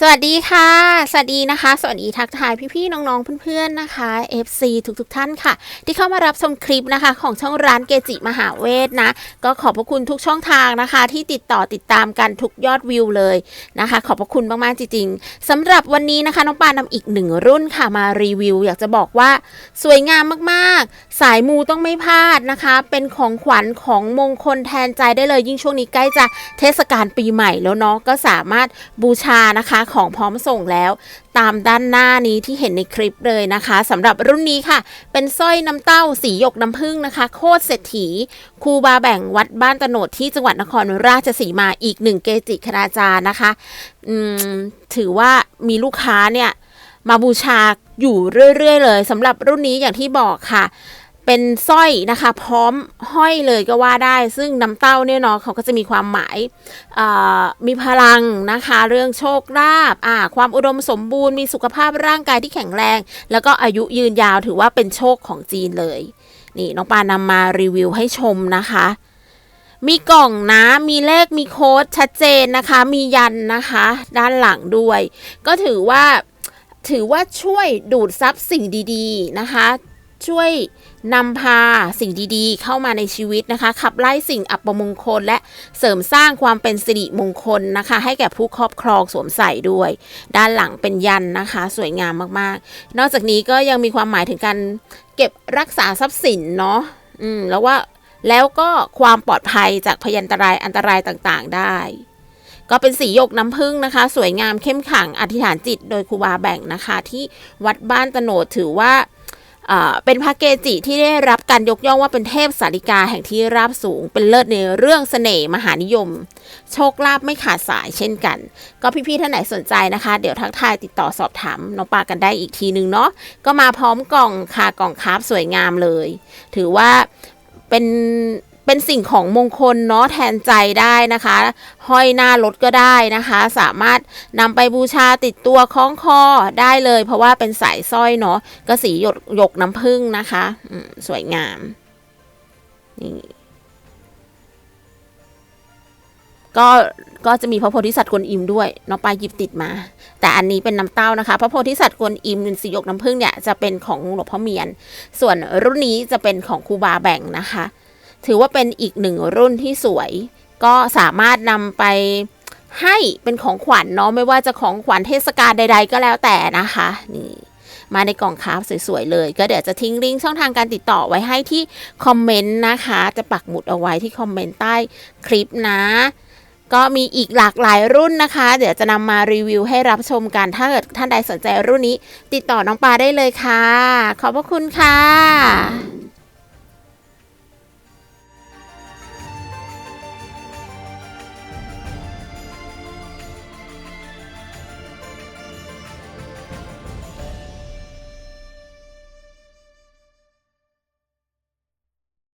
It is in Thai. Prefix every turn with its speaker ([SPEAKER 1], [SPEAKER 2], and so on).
[SPEAKER 1] สวัสดีค่ะ สวัสดีนะคะ สวัสดีทักทายพี่ๆน้องๆเพื่อนๆนะคะ FC ทุกๆท่านค่ะ ที่เข้ามารับชมคลิปนะคะ ของช่องร้านเกจิมหาเวทนะ ก็ขอบพระคุณทุกช่องทางนะคะ ที่ติดต่อติดตามกันทุกยอดวิวเลยนะคะ ขอบพระคุณมากๆจริงๆสำหรับวันนี้นะคะน้องปานำอีกหนึ่งรุ่นค่ะมารีวิว อยากจะบอกว่าสวยงามมากๆ สายมูต้องไม่พลาดนะคะ เป็นของขวัญของมงคลแทนใจได้เลยยิ่งช่วงนี้ใกล้จะเทศกาลปีใหม่แล้วเนาะก็สามารถบูชานะคะของพร้อมส่งแล้ว ตามด้านหน้านี้ที่เห็นในคลิปเลยนะคะสำหรับรุ่นนี้ค่ะ เป็นสร้อยน้ำเต้าสีหยกน้ำผึ้งนะคะ โคตรเศรษฐีครูบาแบ่งวัดบ้านตโนดที่จังหวัดนครราชสีมาอีกหนึ่งเกจิคณาจารย์นะคะถือว่ามีลูกค้าเนี่ยมาบูชาอยู่เรื่อย ๆ เลยสำหรับรุ่นนี้อย่างที่บอกค่ะ เป็นสร้อยนะคะ พร้อมห้อยเลยก็ว่าได้ ซึ่งน้ำเต้าเนี่ยเนาะเขาก็จะมีความหมายมีพลังนะคะ เรื่องโชคลาภอ่าความอุดมสมบูรณ์มีสุขภาพร่างกายที่แข็งแรง แล้วก็อายุยืนยาวถือว่าเป็นโชคของจีนเลย นี่น้องปานำมารีวิวให้ชมนะคะ มีกล่องนะ มีเลขมีโค้ดชัดเจนนะคะ มียันนะคะ ด้านหลังด้วย ก็ถือว่าถือว่าช่วยดูดซับสิ่งดี ๆนะคะ ช่วย นำพาสิ่งดีๆ เข้ามาในชีวิตนะคะ ขับไล่สิ่งอัปมงคล และเสริมสร้างความเป็นสิริมงคลนะคะ ให้แก่ผู้ครอบครองสวมใส่ด้วย ด้านหลังเป็นยันนะคะ สวยงามมากๆ นอกจากนี้ก็ยังมีความหมายถึงการเก็บรักษาทรัพย์สินเนาะอืมแล้วว่าแล้วก็ความปลอดภัยจากพยันตรายอันตรายต่างๆได้ ก็เป็นสีหยกน้ำผึ้งนะคะ สวยงามเข้มขังอธิษฐานจิตโดยครูบาแบ่งนะคะ ที่วัดบ้านตะโนดถือว่า เป็นพระเกจิที่ได้รับการยกย่องว่าเป็นเทพสาริกาแห่งที่ราบสูง เป็นเลิศในเรื่องเสน่ห์มหานิยม โชคลาภไม่ขาดสายเช่นกัน ก็พี่ๆท่านไหนสนใจนะคะ เดี๋ยวทักทายติดต่อสอบถามน้องปากันได้อีกทีนึงเนาะก็มาพร้อมกล่องค่ะกล่องคราบสวยงามเลย ถือว่าเป็น เป็นสิ่งของมงคลเนาะแทนใจได้นะคะ ห้อยหน้ารถก็ได้นะคะ สามารถนำไปบูชาติดตัวคล้องคอได้เลย เพราะว่าเป็นสายสร้อยเนาะก็สีหยกหยกน้ำผึ้งนะคะสวยงามนี่ก็ก็จะมีพระโพธิสัตว์กวนอิมด้วยน้องปลายหยิบติดมา แต่อันนี้เป็นน้ำเต้านะคะ พระโพธิสัตว์กวนอิมสีหยกน้ำผึ้งเนี่ยจะเป็นของหลวงพ่อเมียน ส่วนรุ่นนี้จะเป็นของครูบาแบ่งนะคะ ถือว่าเป็นอีกหนึ่งรุ่นที่สวย ก็สามารถนำไปให้เป็นของขวัญเนาะไม่ว่าจะของขวัญเทศกาลใด ๆ ก็แล้วแต่นะคะนี่มาในกล่องคราฟสวยๆเลย ก็เดี๋ยวจะทิ้งลิงก์ช่องทางการติดต่อไว้ให้ที่คอมเมนต์นะคะ จะปักหมุดเอาไว้ที่คอมเมนต์ใต้คลิปนะ ก็มีอีกหลากหลายรุ่นนะคะ เดี๋ยวจะนำมารีวิวให้รับชมกัน ถ้าเกิดท่านใดสนใจรุ่นนี้ ติดต่อน้องปาได้เลยค่ะ ขอบพระคุณค่ะ